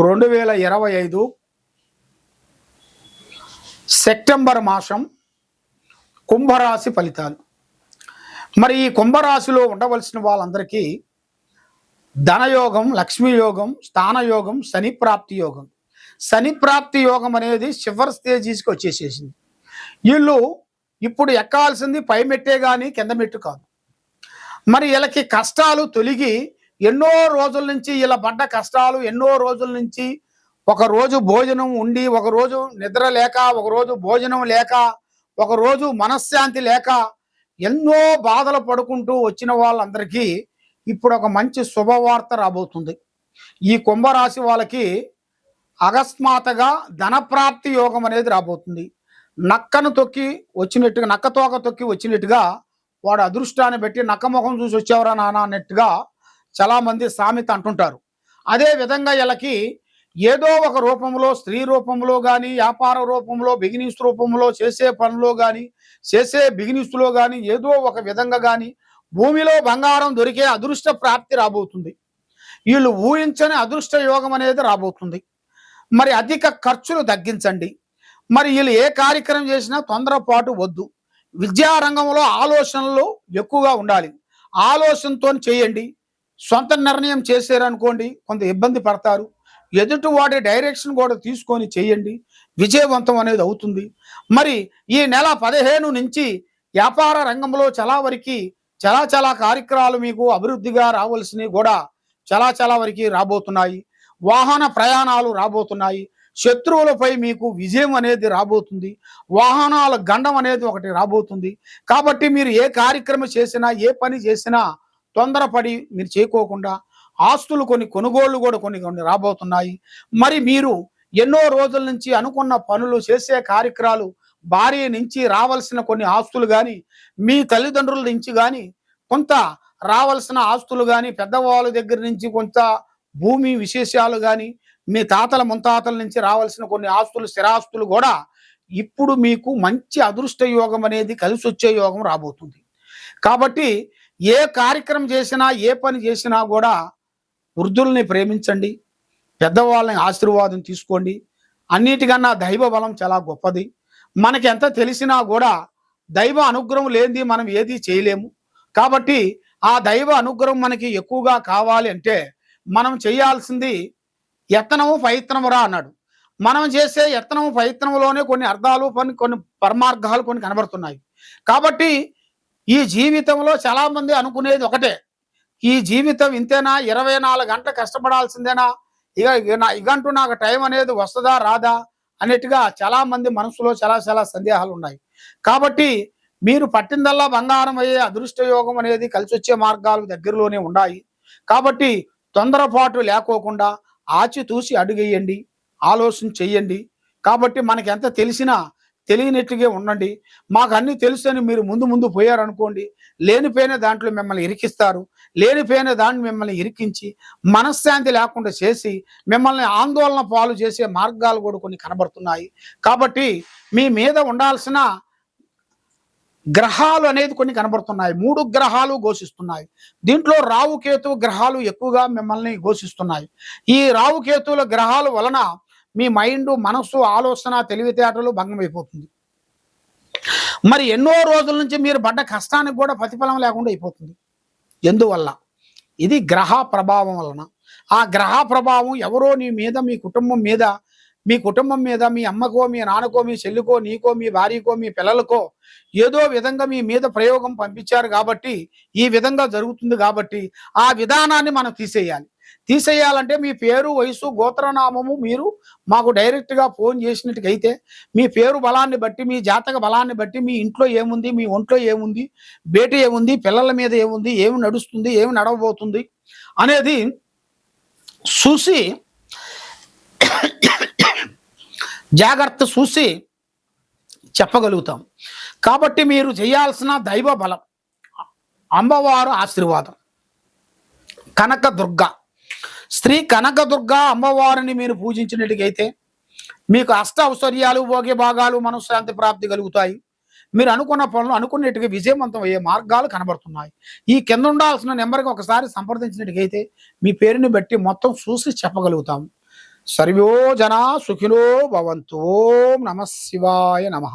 రెండు వేల ఇరవై ఐదు సెప్టెంబర్ మాసం కుంభరాశి ఫలితాలు. మరి ఈ కుంభరాశిలో ఉండవలసిన వాళ్ళందరికీ ధనయోగం లక్ష్మీ యోగం స్థానయోగం శని ప్రాప్తి యోగం. శని ప్రాప్తి యోగం అనేది చివరి స్టేజీస్కి వచ్చేసేసింది. వీళ్ళు ఇప్పుడు ఎక్కాల్సింది పై మెట్టే కానీ కింద మెట్టు కాదు. మరి వీళ్ళకి కష్టాలు తొలగి ఎన్నో రోజుల నుంచి ఇలా పడ్డ కష్టాలు ఎన్నో రోజుల నుంచి ఒక రోజు భోజనం ఉండి ఒక రోజు నిద్ర లేక ఒక రోజు భోజనం లేక ఒక రోజు మనశ్శాంతి లేక ఎన్నో బాధలు పడుకుంటూ వచ్చిన వాళ్ళందరికీ ఇప్పుడు ఒక మంచి శుభవార్త రాబోతుంది. ఈ కుంభరాశి వాళ్ళకి అకస్మాత్తుగా ధనప్రాప్తి యోగం అనేది రాబోతుంది. నక్కను తొక్కి వచ్చినట్టుగా నక్క తోక తొక్కి వచ్చినట్టుగా వాడు అదృష్టాన్ని పెట్టి నక్క ముఖం చూసి వచ్చేవరా నాన్న అన్నట్టుగా చాలామంది సామెత అంటుంటారు. అదే విధంగా వీళ్ళకి ఏదో ఒక రూపంలో స్త్రీ రూపంలో కానీ వ్యాపార రూపంలో బిగినిస్ రూపంలో చేసే పనిలో కానీ చేసే బిగినిస్లో కానీ ఏదో ఒక విధంగా కానీ భూమిలో బంగారం దొరికే అదృష్ట ప్రాప్తి రాబోతుంది. వీళ్ళు ఊహించని అదృష్ట యోగం అనేది రాబోతుంది. మరి అధిక ఖర్చులు తగ్గించండి. మరి వీళ్ళు ఏ కార్యక్రమం చేసినా తొందరపాటు వద్దు. విద్యారంగంలో ఆలోచనలు ఎక్కువగా ఉండాలి. ఆలోచనతో చేయండి. సొంత నిర్ణయం చేశారనుకోండి కొంత ఇబ్బంది పడతారు. ఎదుటి వాడి డైరెక్షన్ కూడా తీసుకొని చేయండి. విజయవంతం అనేది అవుతుంది. మరి ఈ నెల పదిహేను నుంచి వ్యాపార రంగంలో చాలా వరకు చాలా చాలా కార్యక్రమాలు మీకు అభివృద్ధిగా రావాల్సినవి కూడా చాలా చాలా వరకు రాబోతున్నాయి. వాహన ప్రయాణాలు రాబోతున్నాయి. శత్రువులపై మీకు విజయం అనేది రాబోతుంది. వాహనాల గండం అనేది ఒకటి రాబోతుంది. కాబట్టి మీరు ఏ కార్యక్రమం చేసినా ఏ పని చేసినా తొందరపడి మీరు చేయకోకుండా ఆస్తులు కొన్ని కొనుగోళ్ళు కూడా కొన్ని కొన్ని రాబోతున్నాయి. మరి మీరు ఎన్నో రోజుల నుంచి అనుకున్న పనులు చేసే కార్యక్రమాలు భార్య నుంచి రావాల్సిన కొన్ని ఆస్తులు కానీ మీ తల్లిదండ్రుల నుంచి కానీ కొంత రావాల్సిన ఆస్తులు కానీ పెద్దవాళ్ళ దగ్గర నుంచి కొంత భూమి విశేషాలు కానీ మీ తాతల ముంతాతల నుంచి రావాల్సిన కొన్ని ఆస్తులు స్థిరాస్తులు కూడా ఇప్పుడు మీకు మంచి అదృష్ట యోగం అనేది కలిసి వచ్చే యోగం రాబోతుంది. కాబట్టి ఏ కార్యక్రమం చేసినా ఏ పని చేసినా కూడా వృద్ధుల్ని ప్రేమించండి పెద్దవాళ్ళని ఆశీర్వాదం తీసుకోండి. అన్నిటికన్నా దైవ బలం చాలా గొప్పది. మనకి ఎంత తెలిసినా కూడా దైవ అనుగ్రహం లేనిది మనం ఏది చేయలేము. కాబట్టి ఆ దైవ అనుగ్రహం మనకి ఎక్కువగా కావాలి అంటే మనం చేయాల్సింది యత్నము ప్రయత్నము రా అన్నాడు. మనం చేసే యత్నము ప్రయత్నంలోనే కొన్ని అర్థాలు కొన్ని కొన్ని పరమార్థాలు కొన్ని కనబడుతున్నాయి. కాబట్టి ఈ జీవితంలో చాలామంది అనుకునేది ఒకటే. ఈ జీవితం ఇంతేనా? ఇరవై నాలుగు గంటలు కష్టపడాల్సిందేనా? ఇక నా ఇగంటూ నాకు టైం అనేది వస్తుందా రాదా? అన్నట్టుగా చాలా మంది మనసులో చాలా చాలా సందేహాలు ఉన్నాయి కాబట్టి మీరు పట్టిందల్లా బంగారం అయ్యే అదృష్ట యోగం అనేది కలిసి వచ్చే మార్గాలు దగ్గరలోనే ఉన్నాయి. కాబట్టి తొందరపాటు లేకోకుండా ఆచితూసి అడుగేయండి ఆలోచన చెయ్యండి. కాబట్టి మనకి ఎంత తెలిసినా తెలియనట్టుగా ఉండండి. మాకు అన్ని తెలుసని మీరు ముందు ముందు పోయారనుకోండి లేనిపోయిన దాంట్లో మిమ్మల్ని ఇరికిస్తారు లేనిపోయిన దాన్ని మిమ్మల్ని ఇరికించి మనశ్శాంతి లేకుండా చేసి మిమ్మల్ని ఆందోళన పాలు చేసే మార్గాలు కూడా కొన్ని కనబడుతున్నాయి. కాబట్టి మీ మీద ఉండాల్సిన గ్రహాలు అనేది కొన్ని కనబడుతున్నాయి. మూడు గ్రహాలు ఘోషిస్తున్నాయి. దీంట్లో రావుకేతు గ్రహాలు ఎక్కువగా మిమ్మల్ని ఘోషిస్తున్నాయి. ఈ రావుకేతువుల గ్రహాల వలన మీ మైండ్ మనస్సు ఆలోచన తెలివితేటలు భంగమైపోతుంది. మరి ఎన్నో రోజుల నుంచి మీరు పడ్డ కష్టానికి కూడా ప్రతిఫలం లేకుండా అయిపోతుంది. ఎందువల్ల? ఇది గ్రహ ప్రభావం వలన. ఆ గ్రహ ప్రభావం ఎవరో నీ మీద మీ కుటుంబం మీద మీ కుటుంబం మీద మీ అమ్మకో మీ నాన్నకో మీ చెల్లికో నీకో మీ భార్యకో మీ పిల్లలకో ఏదో విధంగా మీ మీద ప్రయోగం పంపించారు కాబట్టి ఈ విధంగా జరుగుతుంది కాబట్టి ఆ విధానాన్ని మనం తీసేయాలి. తీసేయాలంటే మీ పేరు వయసు గోత్రనామము మీరు మాకు డైరెక్ట్గా ఫోన్ చేసినట్టుకైతే మీ పేరు బలాన్ని బట్టి మీ జాతక బలాన్ని బట్టి మీ ఇంట్లో ఏముంది మీ ఒంట్లో ఏముంది బేట ఏముంది పిల్లల మీద ఏముంది ఏమి నడుస్తుంది ఏమి నడవబోతుంది అనేది చూసి జాగ్రత్త చూసి చెప్పగలుగుతాం. కాబట్టి మీరు చేయాల్సిన దైవ బలం అమ్మవారు ఆశీర్వాదం. కనక దుర్గ స్త్రీ కనకదుర్గ అమ్మవారిని మీరు పూజించినట్టుగైతే మీకు అష్ట ఔశ్వర్యాలు భోగి భాగాలు మనశ్శాంతి ప్రాప్తి కలుగుతాయి. మీరు అనుకున్న పనులు అనుకున్నట్టుగా విజయవంతం అయ్యే మార్గాలు కనబడుతున్నాయి. ఈ కింద ఉండాల్సిన నెంబర్కి ఒకసారి సంప్రదించినట్టుకైతే మీ పేరుని బట్టి మొత్తం చూసి చెప్పగలుగుతాం. సర్వో జనా సుఖినో భవంతు. ఓం నమ శివాయ నమః.